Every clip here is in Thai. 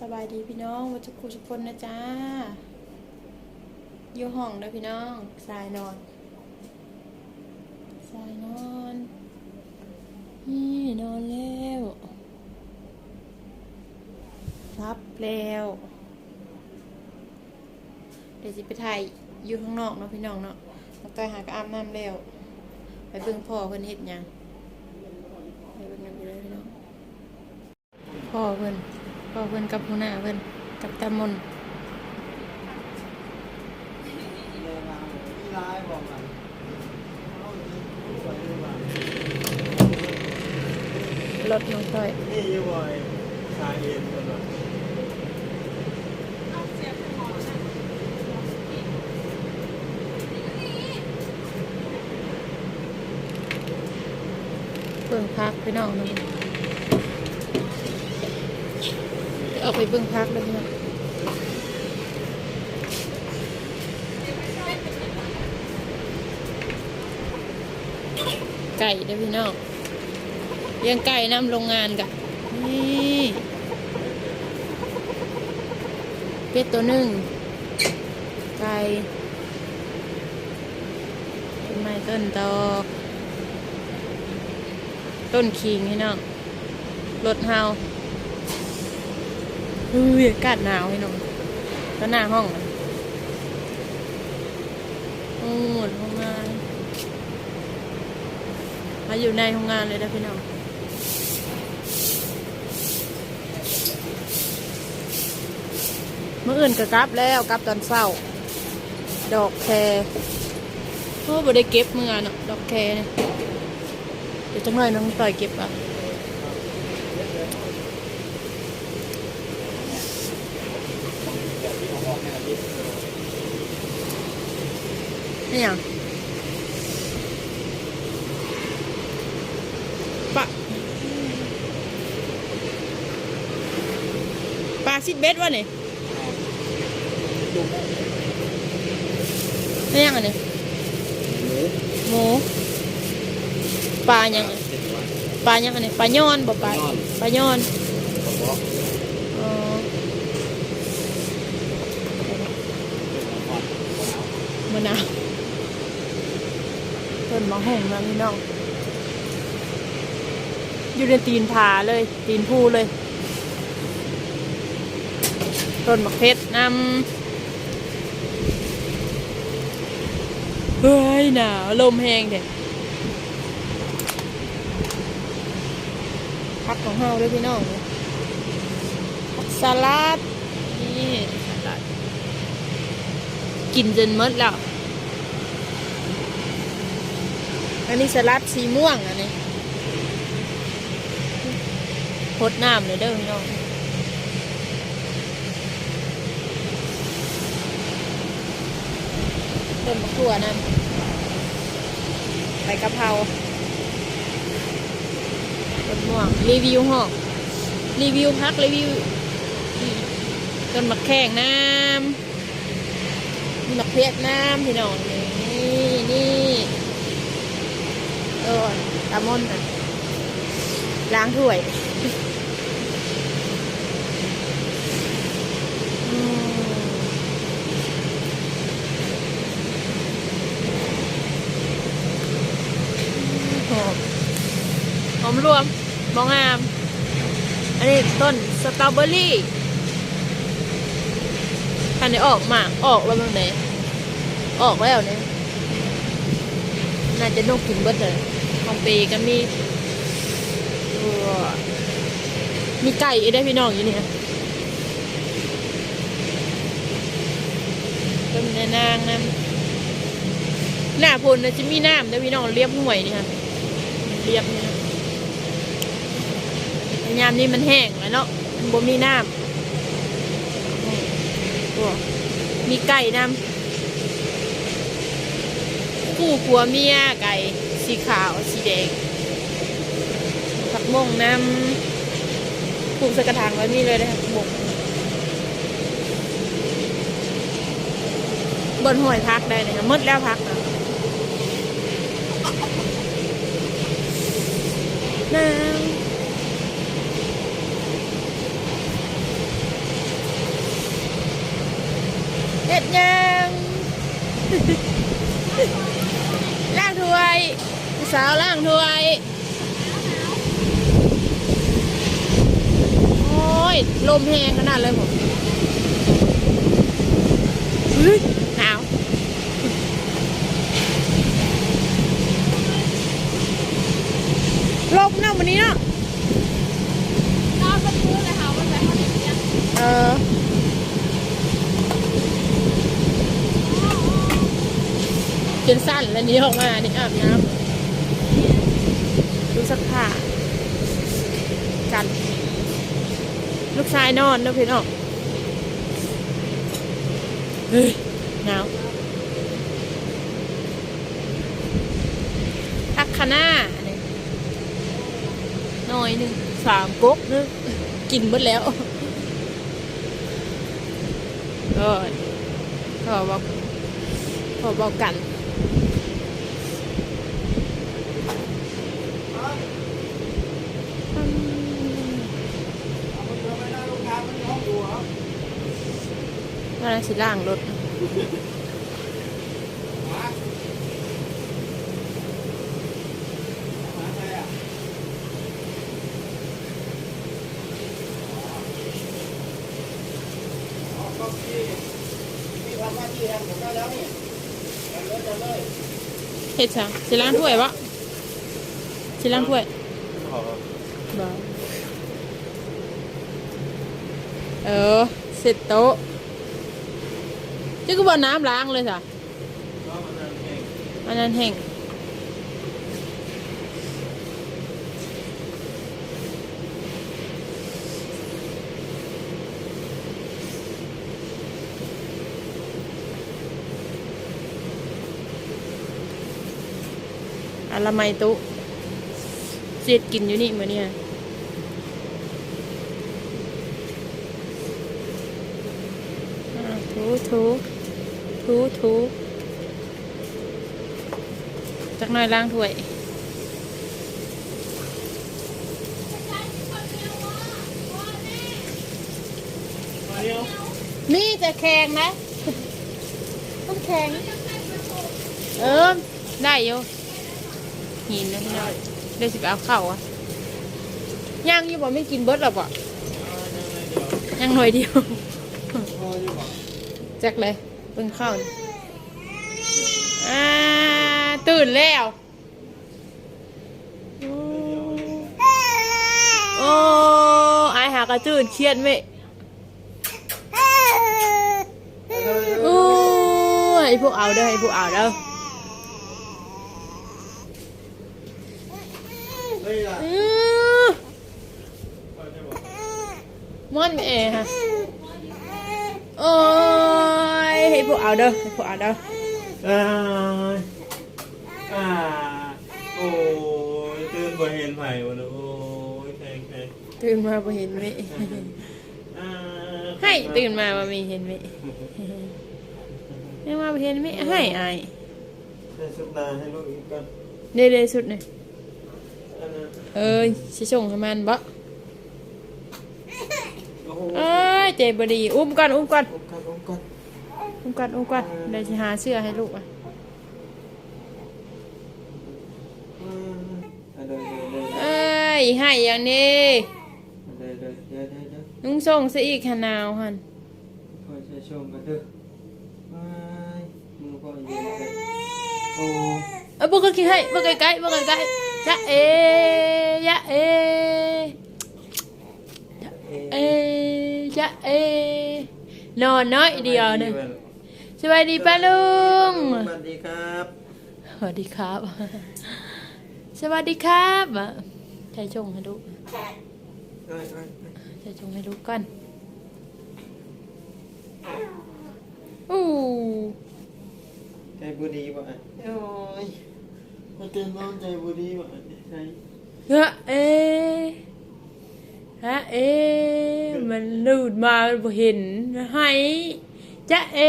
สบายดีพี่น้องวัชกุชุพลนะจ๊ะอยู่ห้องเด้อพี่น้องสายนอนสายนอนนี่นอนแล้วรับแล้วเดี๋ยวจะไปถ่ายอยู่ข้างนอกเนาะพี่น้องเนาะมาต่อยหากอาบน้ำแล้ว ไปเบิ่งพ่อเพิ่นเฮ็ดหยังไปเบิ่งกันไปเลยพี่น้องพ่อเพิ่น พ่อเพิ่นกับหัวหน้าเพิ่นกับตามนรถน้องต้อยนี่ยังไงชายเอ็นตัวหน่อเบิ่งพักพี่น้องเนาะ เอาไปเบิ่งพักเลยพี่น้องไก่เด้พี่น้องเลี้ยงไก่นำโรงงานกะนี่เป็ดตัวหนึ่งไก่ต้นไม้ต้นตอต้นคิงให้น้องรถเฮา เฮ้ยอากาศหนาวให้น้องก็หน้าห้องมันโอ้หมดห้องงาน มาอยู่ในห้องงานเลยนะพี่น้องเมื่ออื่นก็กลับแล้วกลับตอนเช้า ดอกแคโอ้บ่ได้เก็บเมื่อเนาะดอกแคเนี่ยเดี๋ยวจังเลยน้องต่อยเก็บอะ นี่ยังปะปลาซิดเบ็ดวะนี่นี่ยัง อันนี้หมูหมูปลายังอะปลายังอันนี้ปลาย้อนบ่ปลาปลาย้อนมะนาวต้นมะฮงนะพี่น้อง อยู่ในตีนผาเลย ตีนภูเลยต้นมะเพชรนำเฮ้ยหนาวลมแห้งเด็ดพักของเฮาด้วยพี่น้องผักสลัดนี่สลัดกินจนหมดแล้ว อันนี้สลัดสีม่วงอันนี้พดน้ำเลยเด้อพี่น้องต้นมะกรูดนั่นใบกะเพราต้นม่วงรีวิวห้องรีวิวพักรีวิวต้นมะแข้งน้ำมีมะเขือน้ำพี่น้องนี่นี่ เออตามนนะล้างถ้วยอืมหอมหอมรวมมองงาม อันนี้ต้นสตรอเบอรี่ทันได้ออกมาก ออกแล้วมั้งไหนออกแล้วเนี่ยน่าจะนกกินเบิดเลย ของเปก็มีมีไก่อีกได้พี่น้องอยู่เนี่ยต้นแม่นางน้ำหน้าพลนะจะมีน้ำได้พี่น้องเรียบห่วยนี่ค่ะเรียบเนี่ยยามนี้มันแห้งแล้วเนาะมันบ่มีน้ำมีไก่น้ำคู่ผัวเมียไก่ สีขาวสีแดงผักม่งน้ำปลูกสกระถางไว้นี่เลยนะคผักม่วงบนหอยพักได้เลยนะมืดแล้วพักนะน้ำเด็ดยัย สาวล้างถ้วย โอ้ย ลมแห้งขนาดเลยผมเฮ้ยหนาวลมนะวันนี้เนาะนอนบนพื้นเลยค่ะบนแบบเขาเนี่ยเออจนสั้นแล้วนี้ออกมานี่อาบน้ำ ดูสักผ้ากัน ลูกชายนอนนะพี่น้องเฮ้ยหนาวอักคาน่าหน่อยหนึ่งสามก๊กนึงกินหมดแล้วเออขอบอกขอบอกกัน ว่าสิล่างรถเฮ็ดจังสิล้างถ้วยปะสิล้างถ้วยขอบ่เออเสร็จโต๊ะ จะก็บ่น้ำล้างเลยจ้ะมันนั่นเองอันนั้นแห้งอะละไมตุเสียดกินอยู่นี่มื้อเนี่ยถูถู ถูถูจักหน่อยล้างถ้วยมาเดียวมีแต่แข็งนะต้องแข็งเออได้อยู่หินนะพี่น้อยได้สิไปเอาเข้าอะย่างอยู่บ่ไม่กินเบิดหรอกบ่ยังไงเดียวย่างหน่อยเดียวพออยู่บ่จักเลยเบิ่งข้าวอ่าตื่นแล้ว โอ้ไอหากระตื่นเครียดไหมโอ้ยไอพวกเอาเด้อไอพวกเอาเด้อม่อนแม่ฮะโอ้ เอาเด้อไอพวกเอาเด้ออ่าอ่าโอ้ยตื่นบ่เห็นไผวะเนอะโอ้ยแข็งแข็งตื่นมาบ่เห็นไหมอ่าให้ตื่นมาว่ามีเห็นไหมไม่มาบ่เห็นไหมให้อายให้สุดนาให้ลูกอีกก่อนเด้ๆสุดนี่อันนั้นเอ้ยสิส่งให้มันบ่โอ้โหเอ้ยเจ็บบดีอุ้มก่อนอุ้มก่อนอุ้มกันอุ้มกัน อุ้มก่อนอุ้มก่อนเดี๋ยวจะหาเสื้อให้ลูกอะอืมอะเดี๋ยวเดี๋ยวเดี๋ยวเอ้ยให้อย่างนี้นุ่งส่งซะอีกขนาวหันคอยจะชมกันเด้อไปมึงก็เย็นไปโอ้เอ้บ่ก็คิดให้บ่ใกล้ๆบ่ใกล้ๆจะเอยะเอเอ๊เอะจะเอนอนน้อยเดียวหนึง สวัสดีป้าลุง สวัสดีครับ สวัสดีครับ สวัสดีครับอะใช้ชงให้ลูกเอ้ยเอ้ยใช้ชงให้ลูกก่อนอู้ใจบุดีบ่ะโอ้ยมาเต้นน้องใจบุดีบ่ะใช่ฮะเอฮะเอมันลูดมามันบ่เห็นให้จะเอ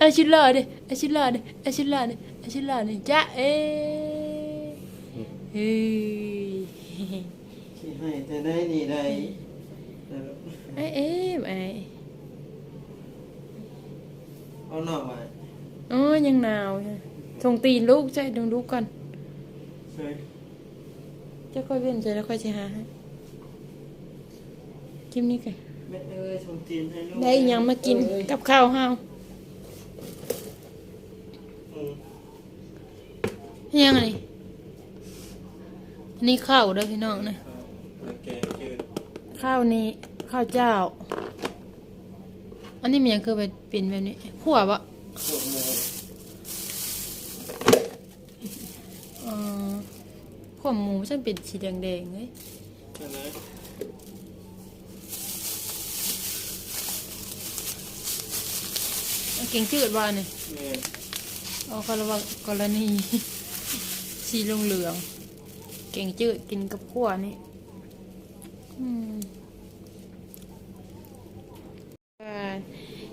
เอาชิลลาดิเอาชิลลาดิเอาชิลลาดิเอาชิลลาดิจะเอเฮ้ยที่ให้แต่ได้นี่ได้ไอ้เอ๊ะไอ้เอาหน่อมาอ๋อยังหนาวอยู่ส่งตีนลูกใช่ดูลูกก่อนใช่จะค่อยเว้นใจแล้วค่อยจะหาให้คลิปนี้กันแม่เอ้ยชมจีนให้ลูกได้อิหยังมากินเอ้ยกับข้าวห้าว อืม อิหยังอันนี้อันนี้ข้าวเด้อพี่น้องนะโอเคจืดข้าวนี้ข้าวเจ้า อันนี้มันยังคือไปเป็นแบบนี้ขั่วปะขวดหมูเอ่อขั่วหมูฉันเป็นสีแดงๆเลยใช่ไหมเอาเก่งจืดว่าเนี่ยแม่เอาคารวะกรณี สีเหลืองๆเก่งจืดกินกับขั่วนี่อืม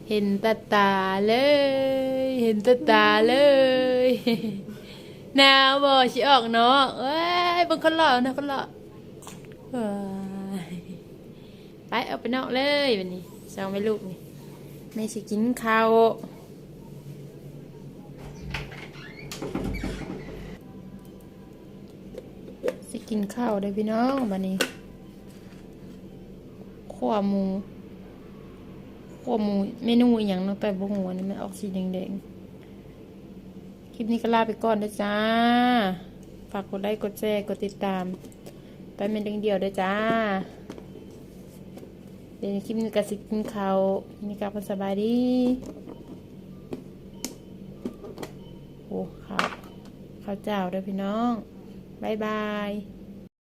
เห็นตาตาเลย เห็นตาตาเลยหนาวบ่ชิออกเนาะเอ้ยเบางคนหล่อนะคนหล่อเอ้ยไปเอาไปนอกเลยวันนี้สองไม่ลูกนี่ไม่สิกินข้าว กินข้าวได้พี่น้องวันนี้ขัวหมูขัวหมูเมนูอย่างน้องแต่บงหัวนี่มันออกสีแดงๆ คลิปนี้ก็ลาไปก่อนนะจ้า ฝากกดไลค์กดแชร์กดติดตาม ไปเป็นเดียวด้วยจ้า เดี๋ยวคลิปนี้ก็สิกินข้าวนี่กลับสบายดี โอ้ข้าวข้าวเจ้าด้อพี่น้องบายบาย